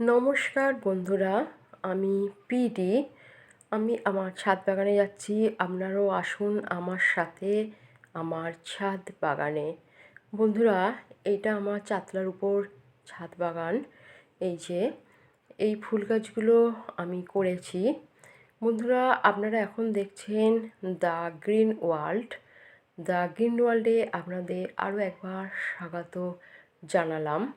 নমস্কার বন্ধুরা, আমি পিডি আমি আমার ছাদ বাগানে যাচ্ছি। আপনারাও আসুন আমার সাথে আমার ছাদ বাগানে। বন্ধুরা এটা আমার চাতলার উপর ছাদ বাগান। এই যে, এই ফুল গাছগুলো আমি করেছি। বন্ধুরা, আপনারা এখন দেখছেন the green world. The green ওয়ার্ল্ডে আপনাদের আরও একবার স্বাগত জানালাম।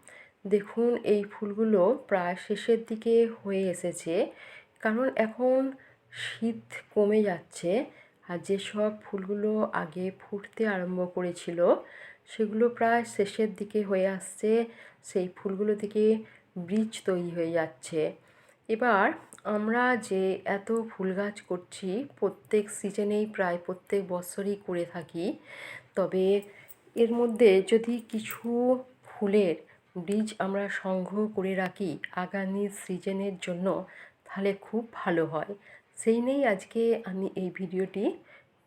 দেখুন, এই ফুলগুলো প্রায় শেষের দিকে হয়ে এসেছে। কারণ এখন শীত কমে যাচ্ছে আর যেসব ফুলগুলো আগে ফুটতে আরম্ভ করেছিল, সেগুলো প্রায় শেষের দিকে হয়ে আসছে। সেই ফুলগুলো থেকে বীজ তৈরি হয়ে যাচ্ছে। এবার আমরা যে এত ফুল গাছ করছি, প্রত্যেক সিজনেই প্রায় প্রত্যেক বছরই করে থাকি। তবে এর মধ্যে যদি কিছু ফুলের বীজ আমরা সংগ্রহ করে রাখি আগামী সিজনের জন্য, তাহলে খুব ভালো হয়। সেই নিয়েই আজকে আমি এই ভিডিওটি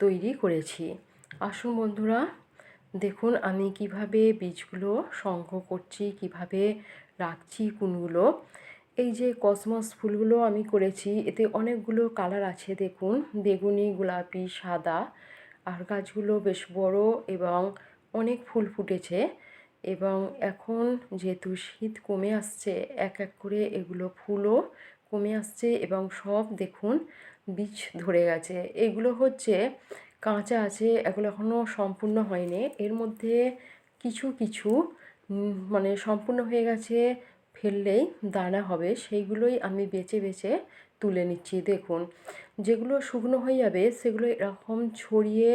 তৈরি করেছি। আসুন বন্ধুরা, দেখুন আমি কীভাবে বীজগুলো সংগ্রহ করছি, কীভাবে রাখছি কোনগুলো। এই যে কসমস ফুলগুলো আমি করেছি, এতে অনেকগুলো কালার আছে, দেখুন। বেগুনি, গোলাপি, সাদা, আর গাছগুলো বেশ বড় এবং অনেক ফুল ফুটেছে। এবং এখন যেহেতু শীত কমে আসছে, এক এক করে এগুলো ফুলও কমে আসছে এবং সব দেখুন বীজ ধরে গেছে। এগুলো হচ্ছে কাঁচা আছে, এগুলো এখনও সম্পূর্ণ হয়নি। এর মধ্যে কিছু কিছু মানে সম্পূর্ণ হয়ে গেছে, ফেললেই দানা হবে, সেইগুলোই আমি বেছে বেছে তুলে নিচ্ছি, দেখুন। যেগুলো শুকনো হয়ে যাবে, সেগুলো এরকম ছড়িয়ে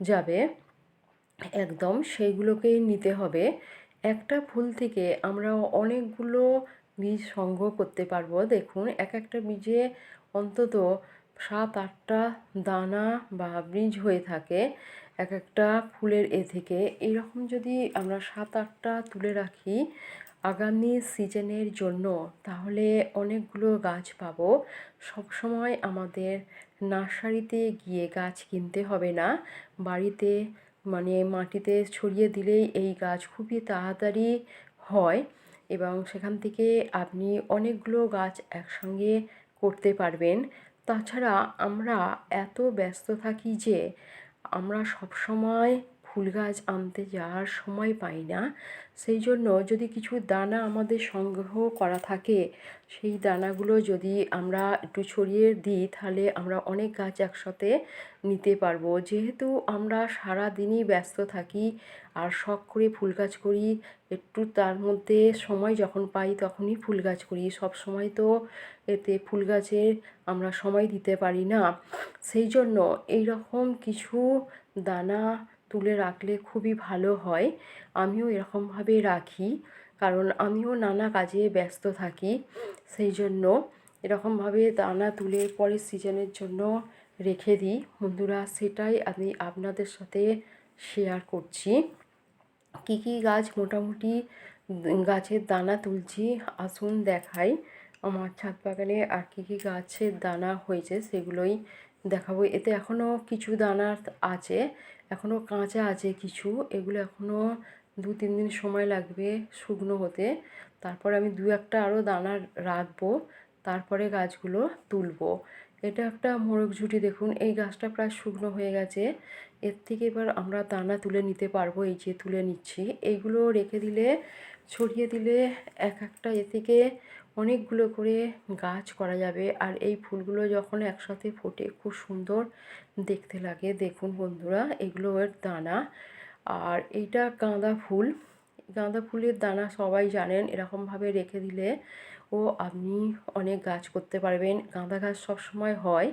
যাবে। একদম সেইগুলোকেই নিতে হবে। একটা ফুল থেকে আমরা অনেকগুলো বীজ সংগ্রহ করতে পারব। দেখুন এক একটা বীজে অন্তত সাত, আটটা দানা বা বীজ হয়ে থাকে এক একটা ফুলের এ থেকে। এরকম যদি আমরা সাত, আটটা তুলে রাখি আগামী সিজনের জন্য, তাহলে অনেকগুলো গাছ পাবো। সবসময় আমাদের নার্সারিতে গিয়ে গাছ কিনতে হবে না। বাড়িতে মানে মাটিতে ছড়িয়ে দিলেই এই গাছ খুবই তাড়াতাড়ি হয় এবং সেখান থেকে আপনি অনেকগুলো গাছ একসঙ্গে করতে পারবেন। তাছাড়া আমরা এত ব্যস্ত থাকি যে আমরা সবসময় ফুল গাছ আনতে যাওয়ার সময় পাই না। সেই জন্য যদি কিছু দানা আমাদের সংগ্রহ করা থাকে, সেই দানাগুলো যদি আমরা একটু ছড়িয়ে দিই, তাহলে আমরা অনেক গাছ একসাথে নিতে পারব। যেহেতু আমরা সারা দিনই ব্যস্ত থাকি আর শখ করে ফুল গাছ করি, একটু তার মধ্যে সময় যখন পাই তখনই ফুল গাছ করি। সব সময় তো এতে ফুল গাছের আমরা সময় দিতে পারি না। সেই জন্য এই রকম কিছু দানা তুলে রাখলে খুবই ভালো হয়। আমিও এরকমভাবে রাখি। কারণ আমিও নানা কাজে ব্যস্ত থাকি, সেই জন্য এরকমভাবে দানা তুলে পরের সিজনের জন্য রেখে দিই। বন্ধুরা, সেটাই আমি আপনাদের সাথে শেয়ার করছি। কী কী গাছ মোটামুটি গাছের দানা তুলছি, আসুন দেখাই। আমার ছাদ বাগানে আর কী কী গাছের দানা হয়েছে, সেগুলোই দেখাবো। এতে এখনও কিছু দানা আছে। এখনও কাঁচা আছে কিছু, এগুলো এখনও দু তিন দিন সময় লাগবে শুকনো হতে। তারপর আমি দু একটা আরও দানা রাখব, তারপরে গাছগুলো তুলবো। এটা একটা মোরগ ঝুঁটি দেখুন, এই গাছটা প্রায় শুকনো হয়ে গেছে। এর থেকে এবার আমরা দানা তুলে নিতে পারব, এই যে তুলে নিচ্ছি। এইগুলো রেখে দিলে, ছড়িয়ে দিলে এক একটা এ থেকে অনেকগুলো করে গাছ করা যাবে। আর এই ফুলগুলো যখন একসাথে ফোটে, খুব সুন্দর দেখতে লাগে। দেখুন বন্ধুরা, এগুলো এর দানা। আর এইটা গাঁদা ফুল। গাঁদা ফুলের দানা সবাই জানেন, এরকমভাবে রেখে দিলে ও আপনি অনেক গাছ করতে পারবেন। গাঁদা গাছ সবসময় হয়।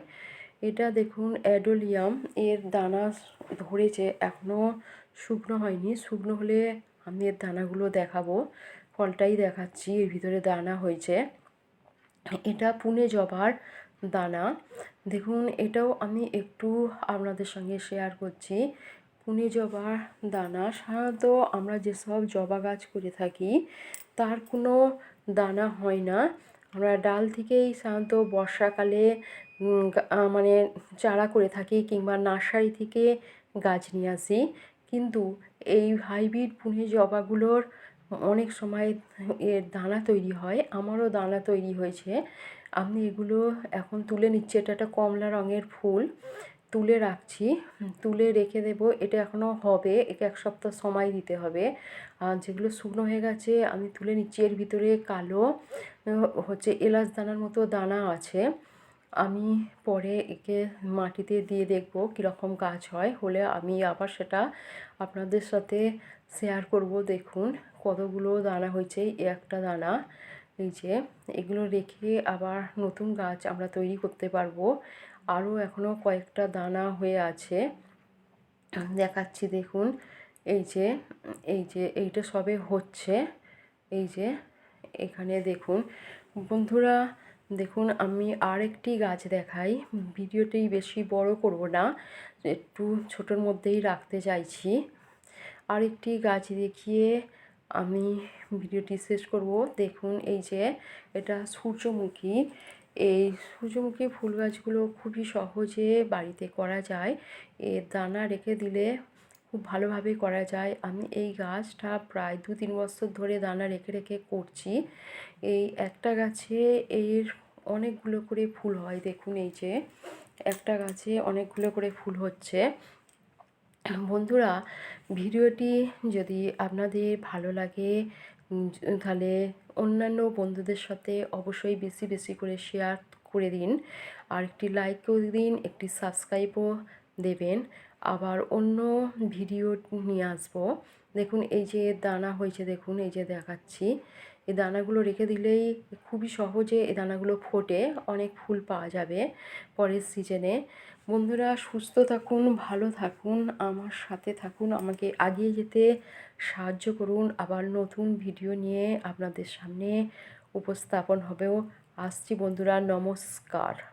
এটা দেখুন, অ্যাডোলিয়াম। এর দানা ধরেছে এখনও শুকনো হয়নি। শুকনো হলে আমি এর দানাগুলো দেখাবো। ফলটাই দেখাচ্ছি, এর ভিতরে দানা হয়েছে। এটা পুনে জবার দানা। দেখুন, এটাও আমি একটু আপনাদের সঙ্গে শেয়ার করছি। পুনে জবার দানা, সাধারণত আমরা যেসব জবা গাছ করে থাকি, তার কোনো দানা হয় না। আমরা ডাল থেকেই সাধারণত বর্ষাকালে মানে চারা করে থাকি কিংবা নার্সারি থেকে গাছ নিয়ে আসি। কিন্তু এই হাইব্রিড পুনে জবাগুলোর অনেক সময় এর দানা তৈরি হয়, আমারও দানা তৈরি হয়েছে। আমি এগুলো এখন তুলে নিচ্ছি, এটা একটা কমলা রঙের ফুল, তুলে রাখছি। তুলে রেখে দেবো, এটা এখনও হবে, একে এক সপ্তাহ সময় দিতে হবে। আর যেগুলো শুকনো হয়ে গেছে, আমি তুলে নিচ্ছি, এর ভিতরে কালো হচ্ছে এলাচ দানার মতো দানা আছে। আমি পরে একে মাটিতে দিয়ে দেখব কীরকম গাছ হয়। হলে আমি আবার সেটা আপনাদের সাথে শেয়ার করব। দেখুন কতগুলো দানা হয়েছে একটা দানা, এই যে এগুলো রেখে আবার নতুন গাছ আমরা তৈরি করতে পারব। আরও এখনও কয়েকটা দানা হয়ে আছে। দেখাচ্ছি, দেখুন, এই যে এই যে, এইটা সবে হচ্ছে। এই যে, এখানে দেখুন, বন্ধুরা দেখুন, আমি আরেকটি গাছ দেখাই। ভিডিওটি বেশি বড় করব না, একটু ছোটোর মধ্যেই রাখতে চাইছি। আরেকটি গাছ দেখিয়ে আমি ভিডিওটি শেষ করব। দেখুন, এই যে এটা সূর্যমুখী। এই সূর্যমুখী ফুল গাছগুলো খুবই সহজে বাড়িতে করা যায়। এর দানা রেখে দিলে খুব ভালোভাবে করা যায়। আমি এই গাছটা প্রায় দু তিন বছর ধরে দানা রেখে রেখে করছি। এই একটা গাছে এর অনেকগুলো করে ফুল হয়, দেখুন এই যে। একটা গাছে অনেকগুলো করে ফুল হচ্ছে। বন্ধুরা, ভিডিওটি যদি আপনাদের ভালো লাগে তাহলে অন্যান্য বন্ধুদের সাথে অবশ্যই বেশি বেশি করে শেয়ার করে দিন। আর একটি লাইকও দিন, একটি সাবস্ক্রাইবও দেবেন। আবার অন্য ভিডিও নিয়ে আসব। দেখুন, এই যে দানা হয়েছে, দেখুন, এই যে দেখাচ্ছি। এই দানাগুলো রেখে দিলেই খুবই সহজে এই দানাগুলো ফোটে, অনেক ফুল পাওয়া যাবে পরের সিজনে বন্ধুরা, সুস্থ থাকুন, ভালো থাকুন, আমার সাথে থাকুন, আমাকে আগিয়ে যেতে সাহায্য করুন। আবার নতুন ভিডিও নিয়ে আপনাদের সামনে উপস্থাপন হবেও। আসছি বন্ধুরা, নমস্কার।